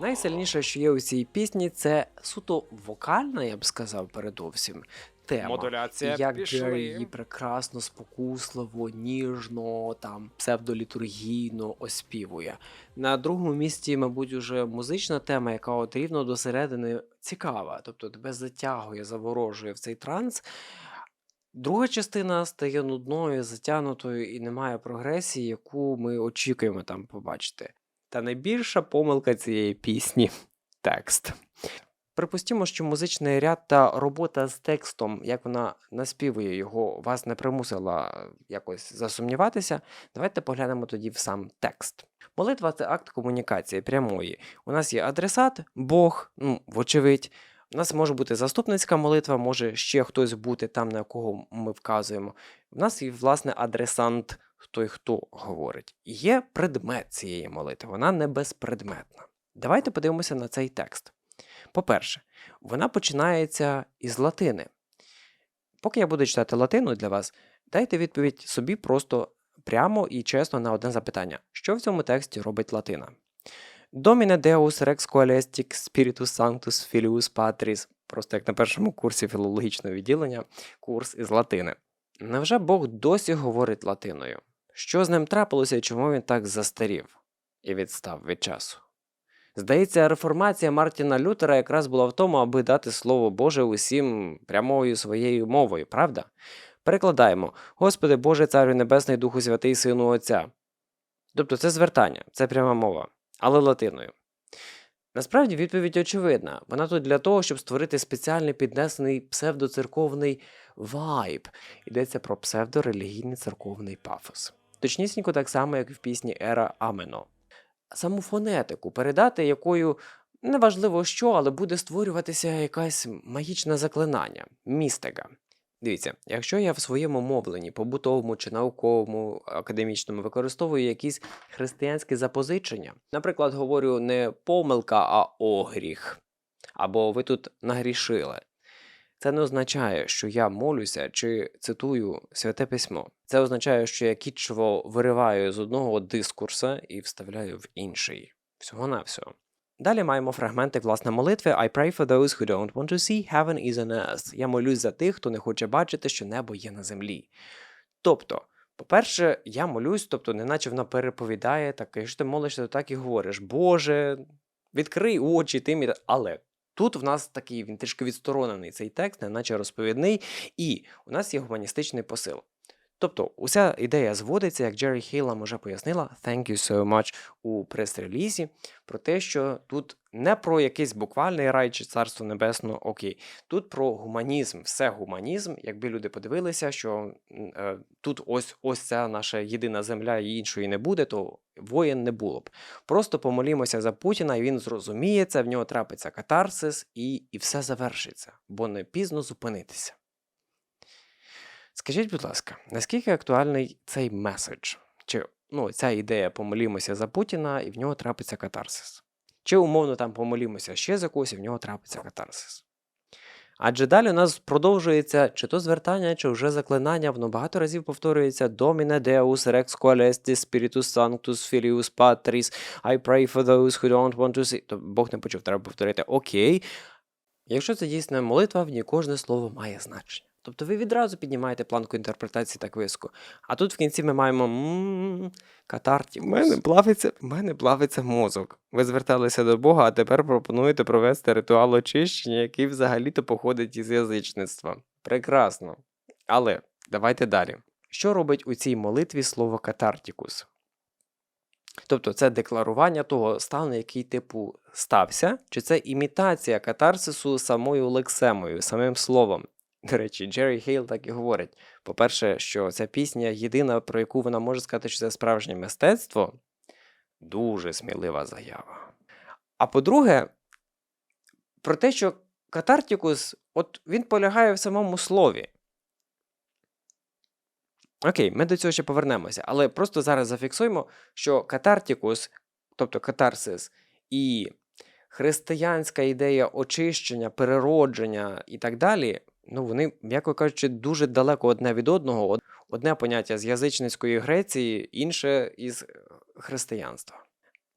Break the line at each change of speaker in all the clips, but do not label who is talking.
Найсильніше, що є у цій пісні, це суто вокальна, я б сказав, передовсім. Тема.
Модуляція
як
пішли.
Її прекрасно, спокусливо, ніжно, там псевдолітургійно оспівує. На другому місці, мабуть, уже музична тема, яка от рівно до середини цікава, тобто тебе затягує, заворожує в цей транс. Друга частина стає нудною, затягнутою і немає прогресії, яку ми очікуємо там побачити. Та найбільша помилка цієї пісні текст. Припустімо, що музичний ряд та робота з текстом, як вона наспівує його, вас не примусила якось засумніватися. Давайте поглянемо тоді в сам текст. Молитва це акт комунікації прямої. У нас є адресат, Бог, ну, вочевидь. У нас може бути заступницька молитва, може ще хтось бути там, на кого ми вказуємо. У нас є, власне, адресант, той, хто говорить. Є предмет цієї молитви, вона не безпредметна. Давайте подивимося на цей текст. По-перше, вона починається із латини. Поки я буду читати латину для вас, дайте відповідь собі просто прямо і чесно на одне запитання: що в цьому тексті робить латина? Domine Deus Rex Coelestic Spiritus Sanctus Filius Patris, просто як на першому курсі філологічного відділення, курс із латини. Невже Бог досі говорить латиною? Що з ним трапилося і чому він так застарів і відстав від часу? Здається, реформація Мартіна Лютера якраз була в тому, аби дати слово Боже усім прямою своєю мовою, правда? Перекладаємо: Господи Боже, Царю Небесний, Духу Святий, Сину Отця. Тобто це звертання, це пряма мова, але латиною. Насправді відповідь очевидна. Вона тут для того, щоб створити спеціальний піднесений псевдоцерковний вайб. Йдеться про псевдорелігійний церковний пафос. Точнісінько так само, як і в пісні Ера Амено. Саму фонетику передати, якою неважливо що, але буде створюватися якась магічне заклинання, містика. Дивіться, якщо я в своєму мовленні, побутовому чи науковому, академічному використовую якісь християнські запозичення, наприклад, говорю не помилка, а огріх, або ви тут нагрішили. Це не означає, що я молюся чи цитую святе письмо. Це означає, що я кітчево вириваю з одного дискурса і вставляю в інший. Всього на всього. Далі маємо фрагменти власне молитви I pray for those who don't want to see heaven is on earth. Я молюсь за тих, хто не хоче бачити, що небо є на землі. Тобто, по-перше, я молюсь, тобто, неначе вона переповідає, так, якщо ти молишся, то так і говориш. Боже, відкрий очі тим і Але тут в нас такий він трішки відсторонений цей текст, неначе розповідний, і у нас є гуманістичний посил. Тобто, уся ідея зводиться, як Джері Хейл нам уже пояснила, thank you so much у прес-релізі, про те, що тут не про якийсь буквальний рай чи царство небесне, окей. Тут про гуманізм, все гуманізм. Якби люди подивилися, що е, тут ось ось ця наша єдина земля і іншої не буде, то воєн не було б. Просто помолімося за Путіна, і він зрозуміє це, в нього трапиться катарсис, і, і все завершиться, бо не пізно зупинитися. Скажіть, будь ласка, наскільки актуальний цей меседж? Чи ну, ця ідея помолімося за Путіна і в нього трапиться катарсис? Чи умовно там помолімося ще за когось і в нього трапиться катарсис? Адже далі у нас продовжується чи то звертання, чи вже заклинання, воно багато разів повторюється Domine Deus Rex Coelestis Spiritus Sanctus Filius Patris I pray for those who don't want to see. То Бог не почув, треба повторити Окей. Якщо це дійсна молитва, в ній кожне слово має значення. Тобто ви відразу піднімаєте планку інтерпретації так високо. А тут в кінці ми маємо м катартів. У мене плавиться, в мене плавиться мозок. Ви зверталися до Бога, а тепер пропонуєте провести ритуал очищення, який взагалі-то походить із язичництва. Прекрасно. Але давайте далі. Що робить у цій молитві слово катартікус? Тобто це декларування того стану, який типу стався, чи це імітація катарсису самою лексемою, самим словом. До речі, Джері Хейл так і говорить. По-перше, що ця пісня єдина, про яку вона може сказати, що це справжнє мистецтво, дуже смілива заява. А по-друге, про те, що катартікус, от він полягає в самому слові. Окей, ми до цього ще повернемося, але просто зараз зафіксуємо, що катартікус, тобто катарсис, і християнська ідея очищення, переродження і так далі, ну вони, м'яко кажучи, дуже далеко одне від одного. Одне поняття з язичницької Греції, інше із е, християнства.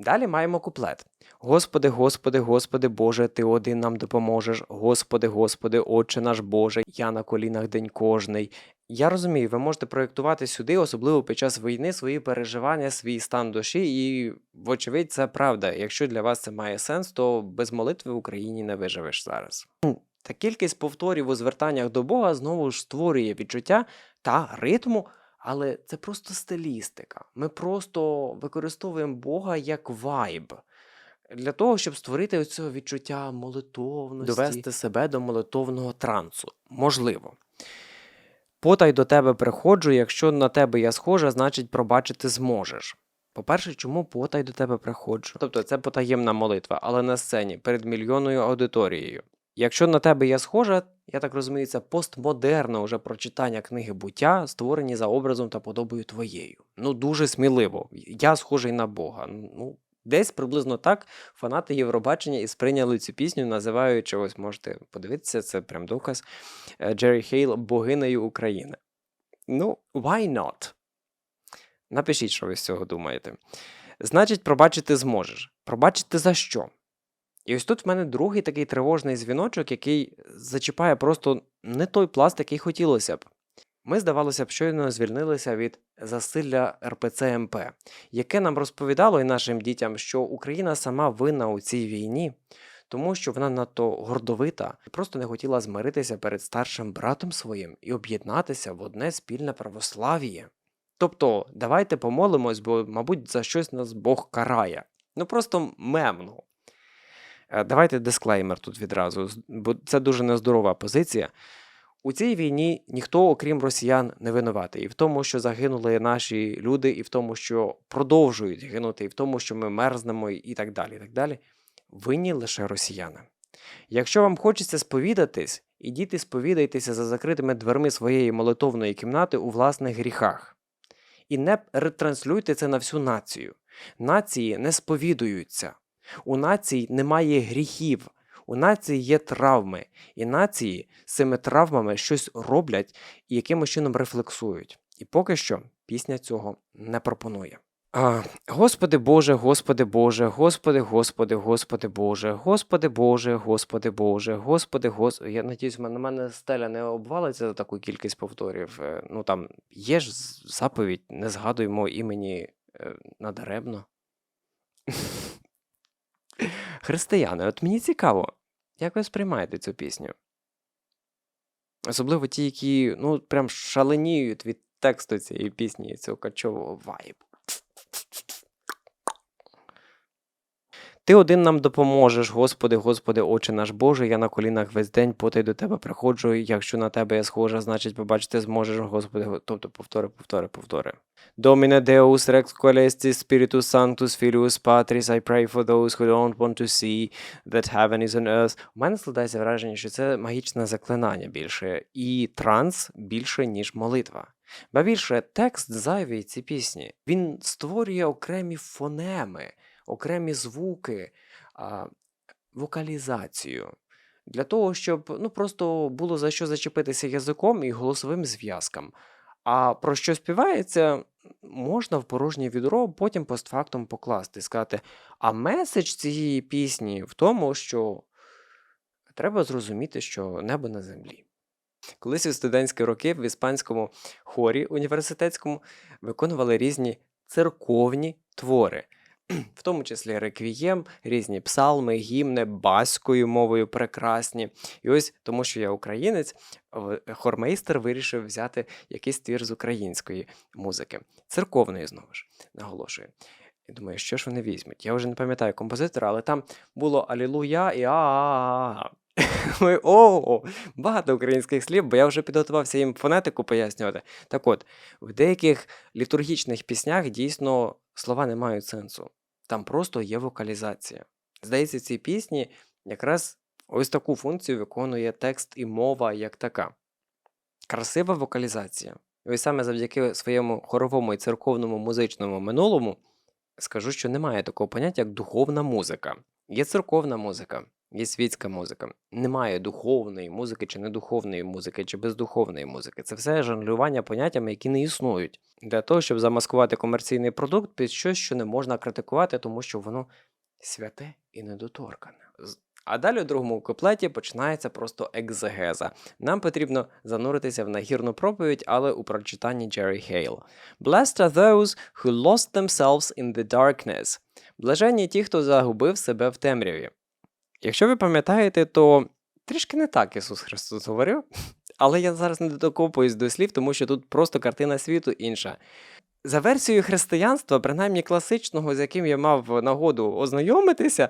Далі маємо куплет. Господи, Господи, Господи Боже, Ти один нам допоможеш. Господи, Господи, Отче наш Боже, я на колінах день кожний. Я розумію, ви можете проєктувати сюди, особливо під час війни, свої переживання, свій стан душі, і, вочевидь, це правда. Якщо для вас це має сенс, то без молитви в Україні не виживеш зараз. Та кількість повторів у звертаннях до Бога знову ж створює відчуття та ритму, але це просто стилістика. Ми просто використовуємо Бога як вайб. Для того, щоб створити оцього відчуття молитовності, довести себе до молитовного трансу. Можливо. Потай до тебе приходжу, якщо на тебе я схожа, значить пробачити зможеш. По-перше, чому потай до тебе приходжу? Тобто це потаємна молитва, але на сцені перед мільйонною аудиторією. Якщо на тебе я схожа, я так розумію, це постмодерне уже прочитання книги буття, створені за образом та подобою твоєю. Ну, дуже сміливо. Я схожий на Бога. Ну, десь приблизно так фанати Євробачення і сприйняли цю пісню, називаючи, ось можете подивитися, це прям доказ е, Джері Хейл богинею України. Ну, why not? Напишіть, що ви з цього думаєте. Значить, пробачити зможеш. Пробачити за що? І ось тут в мене другий такий тривожний дзвіночок, який зачіпає просто не той пласт, який хотілося б. Ми, здавалося б, щойно звільнилися від засилля РПЦ МП, яке нам розповідало і нашим дітям, що Україна сама винна у цій війні, тому що вона надто гордовита і просто не хотіла змиритися перед старшим братом своїм і об'єднатися в одне спільне православ'я. Тобто, давайте помолимось, бо, мабуть, за щось нас Бог карає. Ну просто мемно. Е, Давайте дисклеймер тут відразу, бо це дуже нездорова позиція. У цій війні ніхто, окрім росіян, не винуватий. І в тому, що загинули наші люди, і в тому, що продовжують гинути, і в тому, що ми мерзнемо, і так далі. І так далі. Винні лише росіяни. Якщо вам хочеться сповідатись, ідіть і сповідайтеся за закритими дверми своєї молитовної кімнати у власних гріхах. І не ретранслюйте це на всю націю. Нації не сповідуються. У націй немає гріхів, у нації є травми, і нації з цими травмами щось роблять і якимось чином рефлексують. І поки що пісня цього не пропонує. А, Господи Боже, Господи Боже, Господи, Господи, Господи Боже, Господи Боже, Господи Боже, Господи, Господи. Я надіюсь, на мене стеля не обвалиться за таку кількість повторів. Е, Ну там є ж заповідь, не згадуємо імені е, надаремно. Християни, от мені цікаво, як ви сприймаєте цю пісню? Особливо ті, які ну, прям шаленіють від тексту цієї пісні і цього качового вайбу. Ти один нам допоможеш, Господи, Господи, Отче наш Боже, я на колінах весь день потай до тебе приходжу, якщо на тебе я схожа, значить побачити зможеш, Господи, тобто повтори, повтори, повтори. Domine Deus Rex Coelestis Spiritus Sanctus Filius Patris, I pray for those who don't want to see that heaven is on earth. У мене складається враження, що це магічне заклинання більше, і транс більше, ніж молитва. Ба більше, текст зайвий ці пісні. Він створює окремі фонеми, окремі звуки, а, вокалізацію. Для того, щоб ну, просто було за що зачепитися язиком і голосовим зв'язкам. А про що співається, можна в порожнє відро потім постфактум покласти, сказати, а меседж цієї пісні в тому, що треба зрозуміти, що небо на землі. Колись у студентські роки в іспанському хорі університетському виконували різні церковні твори, в тому числі реквієм, різні псалми, гімни, баською мовою прекрасні. І ось тому, що я українець, хормейстер вирішив взяти якийсь твір з української музики, церковної знову ж, наголошую. І думаю, що ж вони візьмуть? Я вже не пам'ятаю композитора, але там було Алілуя і а. Ми, О, багато українських слів, бо я вже підготувався їм фонетику пояснювати. Так от, в деяких літургічних піснях дійсно слова не мають сенсу. Там просто є вокалізація. Здається, ці пісні якраз ось таку функцію виконує текст і мова як така. Красива вокалізація. І ось саме завдяки своєму хоровому і церковному музичному минулому скажу, що немає такого поняття, як духовна музика. Є церковна музика, є світська музика. Немає духовної музики чи недуховної музики, чи бездуховної музики. Це все жонглювання поняттями, які не існують. Для того, щоб замаскувати комерційний продукт під щось, що не можна критикувати, тому що воно святе і недоторкане. А далі у другому куплеті починається просто екзегеза. Нам потрібно зануритися в нагірну проповідь, але у прочитанні Джері Хейл. Blessed are those who lost themselves in the darkness. Блаженні ті, хто загубив себе в темряві. Якщо ви пам'ятаєте, то трішки не так Ісус Христос говорив, але я зараз не докопуюсь до слів, тому що тут просто картина світу інша. За версією християнства, принаймні класичного, з яким я мав нагоду ознайомитися,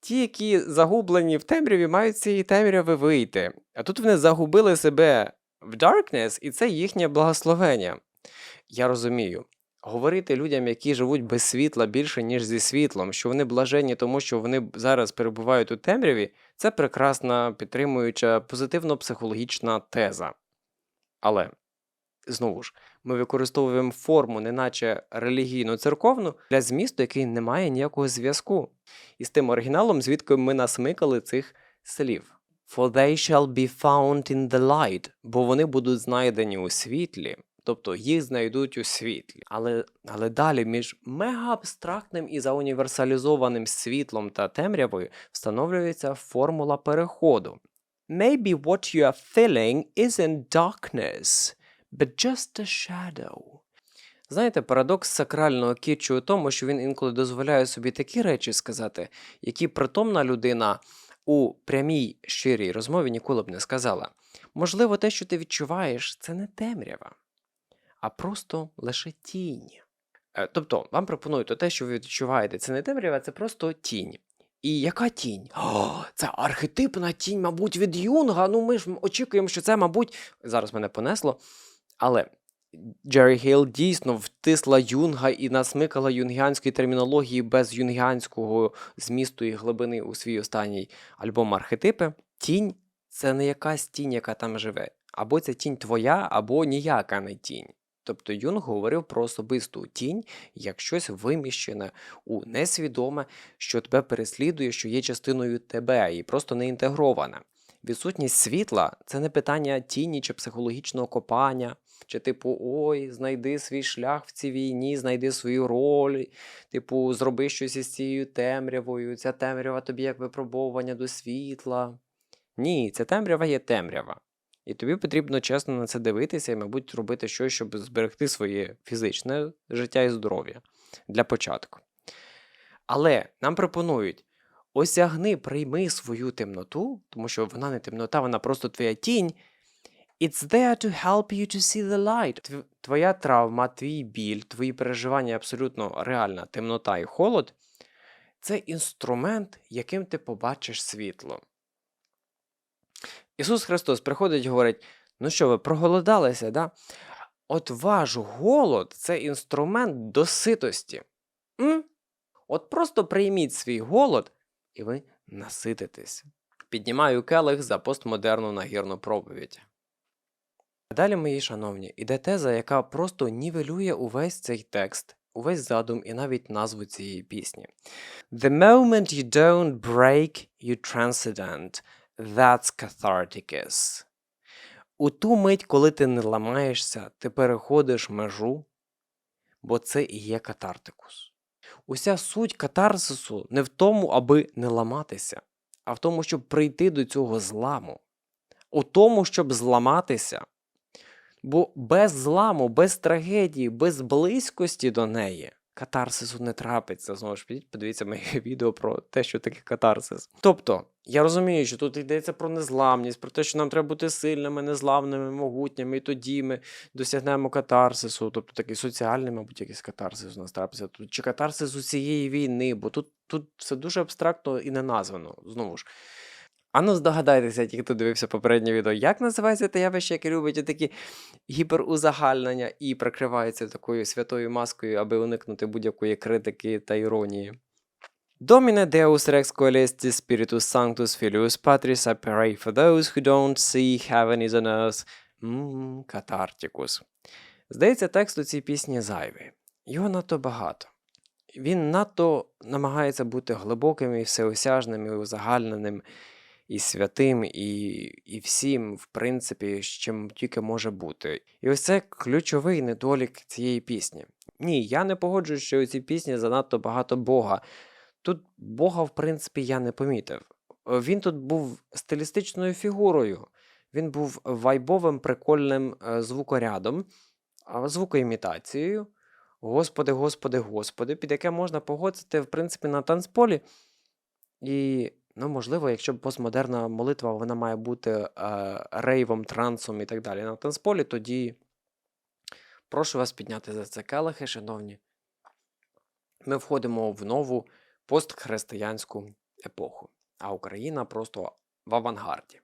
ті, які загублені в темряві, мають цієї темряви вийти. А тут вони загубили себе в darkness, і це їхнє благословення. Я розумію. Говорити людям, які живуть без світла більше, ніж зі світлом, що вони блаженні, тому що вони зараз перебувають у темряві, це прекрасна підтримуюча позитивно-психологічна теза. Але знову ж, ми використовуємо форму, неначе релігійно-церковну, для змісту, який не має ніякого зв'язку із тим оригіналом, звідки ми насмикали цих слів. For they shall be found in the light, бо вони будуть знайдені у світлі, тобто їх знайдуть у світлі. Але, але далі між мегаабстрактним і зауніверсалізованим світлом та темрявою встановлюється формула переходу. Maybe what you are feeling isn't darkness, but just a shadow. Знаєте, парадокс сакрального кітчу у тому, що він інколи дозволяє собі такі речі сказати, які притомна людина у прямій щирій розмові ніколи б не сказала. Можливо, те, що ти відчуваєш, це не темрява, а просто лише тінь. Е, Тобто, вам пропонують те, що ви відчуваєте, це не темрява, це просто тінь. І яка тінь? О, це архетипна тінь, мабуть, від Юнга. Ну, ми ж очікуємо, що це, мабуть, зараз мене понесло. Але Джері Хейл дійсно втисла Юнга і насмикала юнгіанської термінології без юнгіанського змісту і глибини у свій останній альбом архетипи. Тінь це не якась тінь, яка там живе. Або ця тінь твоя, або ніяка не тінь. Тобто Юнг говорив про особисту тінь як щось виміщене у несвідоме, що тебе переслідує, що є частиною тебе і просто не інтегроване. Відсутність світла це не питання тіні чи психологічного копання, чи типу, ой, знайди свій шлях в цій війні, знайди свою роль, типу, зроби щось із цією темрявою, ця темрява тобі як випробовування до світла. Ні, ця темрява є темрява. І тобі потрібно чесно на це дивитися і, мабуть, робити щось, щоб зберегти своє фізичне життя і здоров'я для початку. Але нам пропонують осягни, прийми свою темноту, тому що вона не темнота, вона просто твоя тінь. It's there to help you to see the light. Твоя травма, твій біль, твої переживання абсолютно реальна темнота і холод це інструмент, яким ти побачиш світло. Ісус Христос приходить і говорить: ну що, ви проголодалися, да? От ваш голод це інструмент до ситості. М? От просто прийміть свій голод, і ви насититесь. Піднімаю келих за постмодерну нагірну проповідь. Далі, мої шановні, іде теза, яка просто нівелює увесь цей текст, увесь задум і навіть назву цієї пісні. The moment you don't break, you transcendent. That's catharticus. У ту мить, коли ти не ламаєшся, ти переходиш межу, бо це і є катартикус. Уся суть катарсису не в тому, аби не ламатися, а в тому, щоб прийти до цього зламу. У тому, щоб зламатися. Бо без зламу, без трагедії, без близькості до неї катарсису не трапиться. Знову ж підіть, подивіться моє відео про те, що таке катарсис. Тобто, я розумію, що тут йдеться про незламність, про те, що нам треба бути сильними, незламними, могутніми, і тоді ми досягнемо катарсису, тобто такий соціальний, мабуть, якийсь катарсис у нас трапиться. Тут чи катарсис усієї війни, бо тут, тут все дуже абстрактно і не названо. Знову ж. А ну здогадайтеся, ті, хто дивився попереднє відео, як називається те явище, яке любить такі гіперузагальнення і прикривається такою святою маскою, аби уникнути будь-якої критики та іронії. Domine Deus Rex Coelestis Spiritus Sanctus Filius Patris Apere for those who don't see heaven is on earth. Ммм, катартикус. Здається, текст у цій пісні зайвий. Його надто багато. він надто намагається бути глибоким і всеосяжним, і узагальненим, і святим, і, і всім, в принципі, з чим тільки може бути. І ось це ключовий недолік цієї пісні. Ні, я не погоджуюсь, що у цій пісні занадто багато Бога. Тут Бога, в принципі, я не помітив. Він тут був стилістичною фігурою. Він був вайбовим, прикольним е, звукорядом, звукоімітацією. Господи, Господи, Господи, під яке можна погодити, в принципі, на танцполі. І, ну, можливо, якщо постмодерна молитва вона має бути е, рейвом, трансом і так далі на танцполі, тоді прошу вас підняти за це келихи, шановні. Ми входимо в нову постхристиянську епоху, а Україна просто в авангарді.